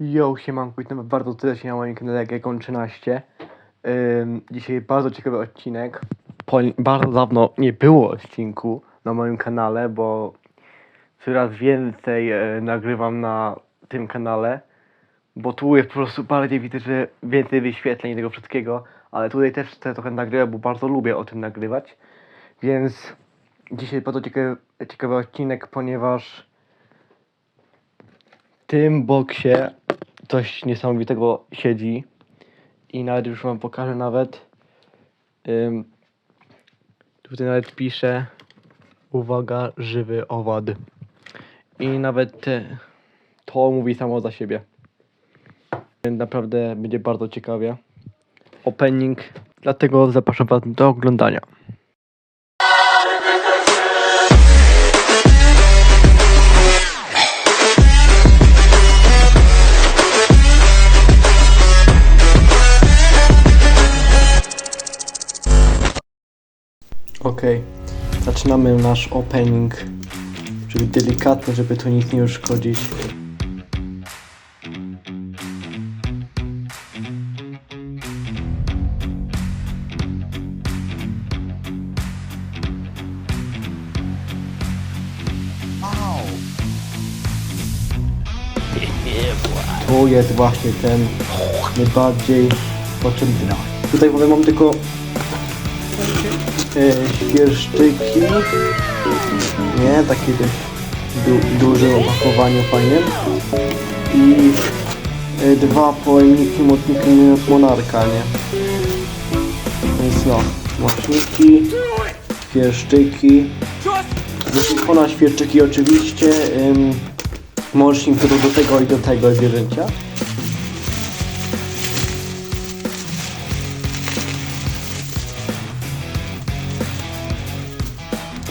Yo, siemanku, witam bardzo serdecznie na moim kanale Gekon 13. Ym, dzisiaj bardzo ciekawy odcinek. Po, bardzo dawno nie było odcinku na moim kanale, bo coraz więcej e, nagrywam na tym kanale, bo tu jest po prostu bardziej widzę, że więcej wyświetleń tego wszystkiego, ale tutaj też chcę trochę nagrywać, bo bardzo lubię o tym nagrywać. Więc dzisiaj bardzo ciekawy, ciekawy odcinek, ponieważ tym boksie coś niesamowitego siedzi i nawet już wam pokażę nawet ym, tutaj nawet pisze uwaga żywy owad. I nawet to mówi samo za siebie. Naprawdę będzie bardzo ciekawie. Opening. Dlatego zapraszam was do oglądania Okej, zaczynamy nasz opening. Żeby delikatny, żeby tu nic nie uszkodzić. To jest właśnie ten najbardziej potrzebny. Tutaj powiem mam tylko świerszczyki. Nie, takie du, dużym opakowaniu fajnym. I e, dwa pojemniki mocniki monarka, nie? Więc no, mocniki, świerszczyki. Jeśli na świerszczyki oczywiście, ym, mocznik do tego i do tego zwierzęcia.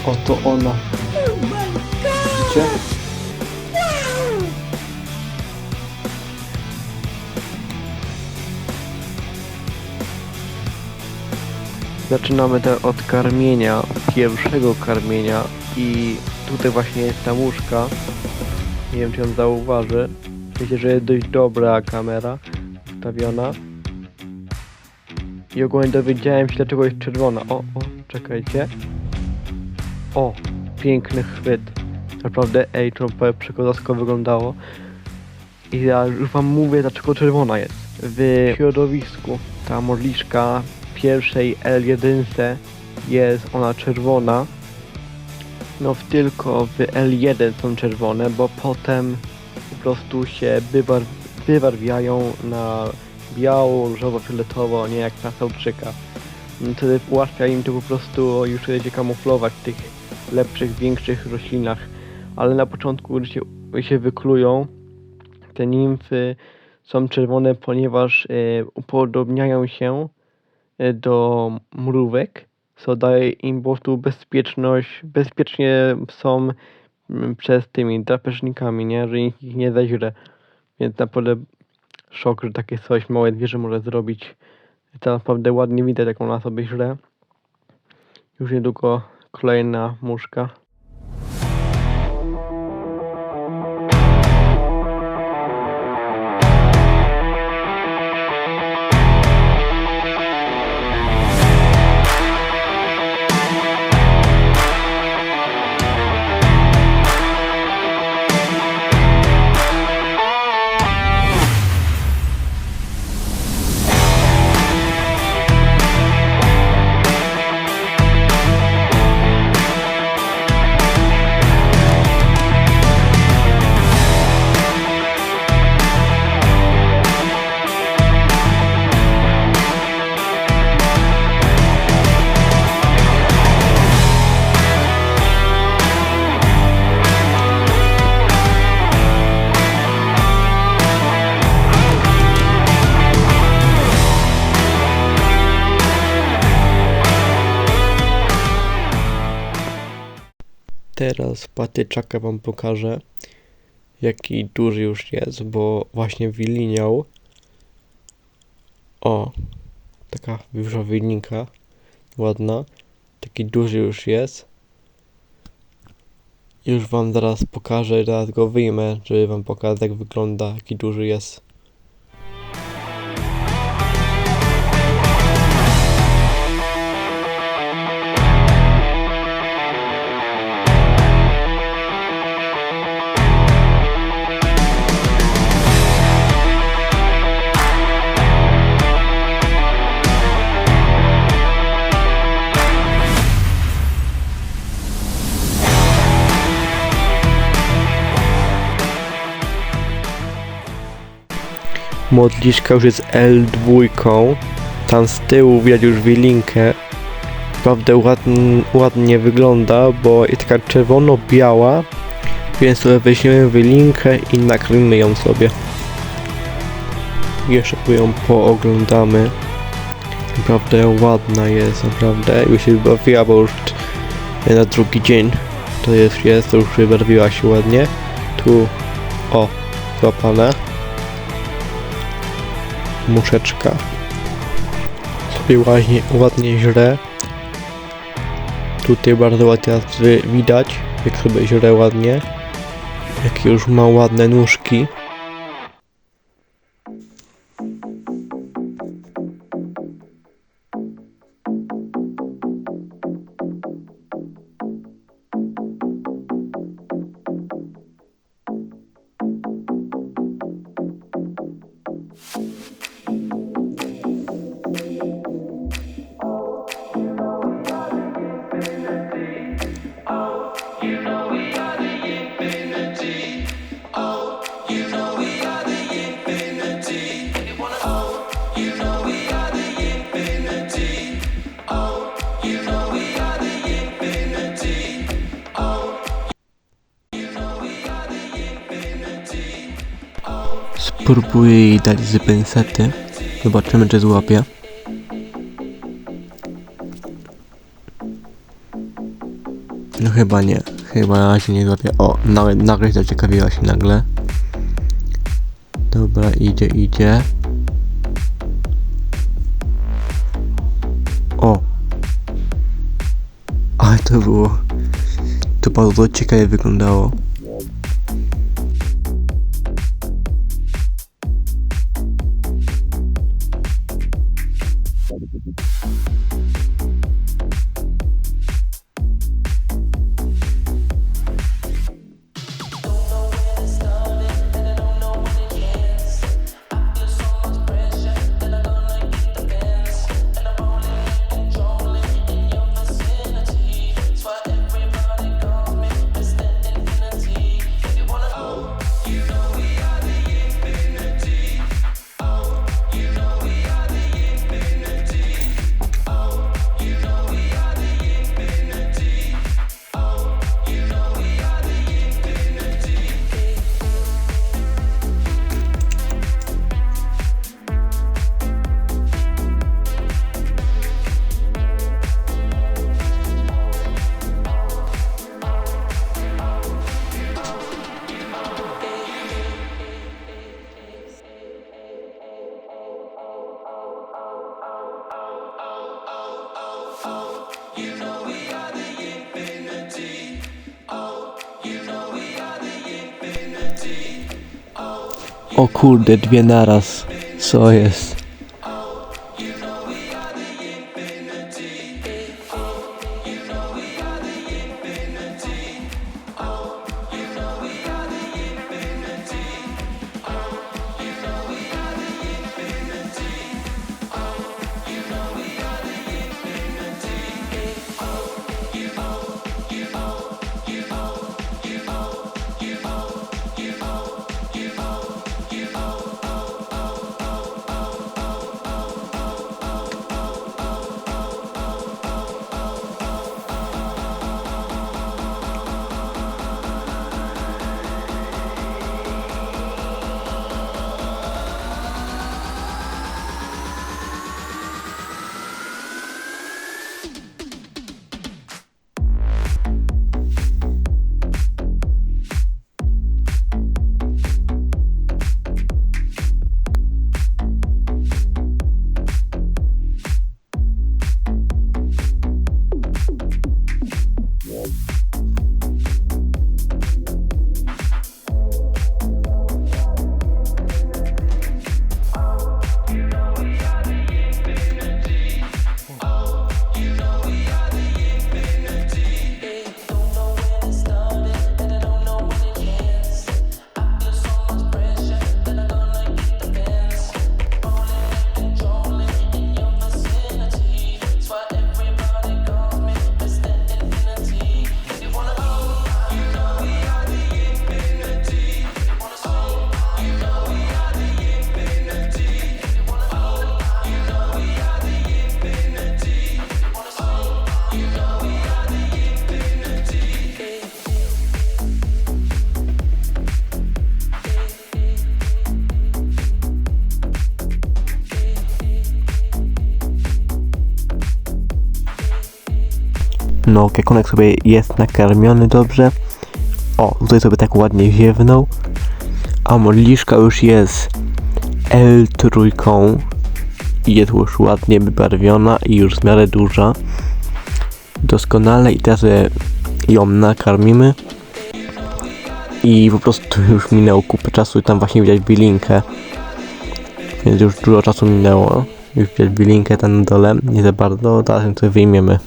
Oto ona. Widzicie? Zaczynamy te od karmienia, pierwszego karmienia i tutaj właśnie jest ta muszka. Nie wiem czy ją zauważy. Myślę, że jest dość dobra kamera ustawiona. I ogólnie dowiedziałem się dlaczego jest czerwona. O, o, czekajcie. O, piękny chwyt. Naprawdę, ej, to przekozacko wyglądało. I ja już wam mówię, dlaczego czerwona jest. W środowisku ta modliszka pierwszej L1 jest ona czerwona. No tylko w L1 są czerwone, bo potem po prostu się wybar wybarwiają na biało, różowo, fioletowo, nie jak na Sautrzyka. No wtedy ułatwia im to po prostu już się kamuflować w tych lepszych, większych roślinach. Ale na początku, gdy się, się wyklują, te nimfy są czerwone, ponieważ e, upodobniają się e, do mrówek, co daje im po prostu bezpieczność, bezpiecznie są mm, przez tymi drapieżnikami, nie, że ich nie zeźle. Więc naprawdę szok, że takie coś małe zwierzę może zrobić. To naprawdę ładnie widać, jak ona sobie źle. Już niedługo kolejna muszka. Teraz patyczaka wam pokażę jaki duży już jest, bo właśnie wyliniał o taka duża wylinka ładna taki duży już jest Już wam zaraz pokażę, zaraz go wyjmę, żeby wam pokazać jak wygląda, jaki duży jest. Modliszka już jest L2. Tam z tyłu widać już wilinkę. Naprawdę ładnie, ładnie wygląda, bo jest taka czerwono-biała. Więc sobie weźmiemy wylinkę i nakryjmy ją sobie. Jeszcze ją pooglądamy. Naprawdę ładna jest, naprawdę. Już się wybawiła, bo już na drugi dzień to jest, jest to już wybarwiła się ładnie. Tu, o, złapane muszeczka. Sobie ładnie, ładnie źle tutaj bardzo ładnie widać jak sobie źle ładnie. Jakie już ma ładne nóżki spróbuję jej dać z pensety zobaczymy czy złapie No chyba nie, chyba na razie nie złapie. O, nawet nagle zaciekawiła się nagle. Dobra, idzie, idzie. O! Ale to było... To bardzo ciekawie wyglądało. O kurde, dwie naraz. Co jest? No, Kekunek sobie jest nakarmiony dobrze. O, tutaj sobie tak ładnie ziewnął. A modliszka już jest L3 i jest już ładnie wybarwiona i już w miarę duża. Doskonale i teraz ją nakarmimy. I po prostu już minęło kupę czasu i tam właśnie widać bilinkę. Więc już dużo czasu minęło. Już widać bilinkę tam na dole, nie za bardzo, teraz ją sobie wyjmiemy.